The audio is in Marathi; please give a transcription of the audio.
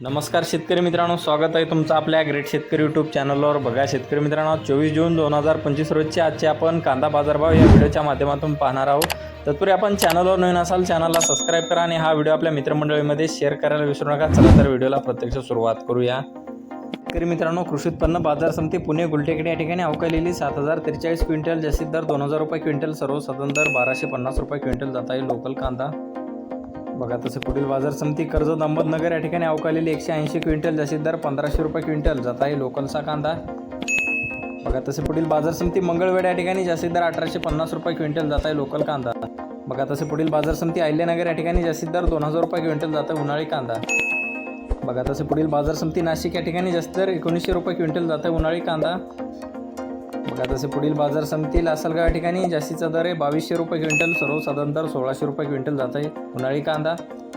नमस्कार शेतकरी मित्रांनो स्वागत आहे तुमचं आपल्या ग्रेट शेतकरी यूट्यूब चॅनलवर बघा शेतकरी मित्रांनो चोवीस जून दोन हजार पंचवीस रोजचे आजचे आपण कांदा बाजारभाव या व्हिडिओच्या माध्यमातून पाहणार आहोत. तत्पूर्वी आपण चॅनलवर नवीन असाल चॅनलला सबस्क्राईब करा आणि हा व्हिडिओ आपल्या मित्रमंडळीमध्ये शेअर करायला विसरू नका. चला तर व्हिडिओला प्रत्यक्ष सुरुवात करूया. शेतकरी मित्रांनो कृषी उत्पन्न बाजार समिती पुणे गुलटेकडे या ठिकाणी अवकालेली सात हजार त्रेचाळीस क्विंटल जास्तीत दर दोन हजार रुपये क्विंटल सर्वसाधारण दर बाराशे पन्नास रुपये क्विंटल जात आहे लोकल कांदा. बघा तसं पुढील बाजार समिती कर्जत अहमदनगर या ठिकाणी अवकालेली एकशे ऐंशी क्विंटल जास्तीत दर पंधराशे रुपये क्विंटल. जात आहे लोकलचा कांदा. बघा तसे पुढील बाजार समिती मंगळवेड या ठिकाणी जास्तीत दर अठराशे पन्नास रुपये क्विंटल जात आहे लोकल कांदा. बघा तसे पुढील बाजार समिती अहिल्यानगर या ठिकाणी जास्तीत दर दोन हजार रुपये क्विंटल जात आहे उन्हाळी कांदा. बघा तसे पुढील बाजार समिती नाशिक या ठिकाणी जास्त दर एकोणीसशे रुपये क्विंटल जात आहे उन्हाळी कांदा. बघा तसे पुढील बाजार समिती असेल का ठिकाणी जास्तीचा दर आहे बावीसशे रुपये क्विंटल सर्वसाधारण दर सोळाशे रुपये क्विंटल जात आहे. उन्हाळी कांदा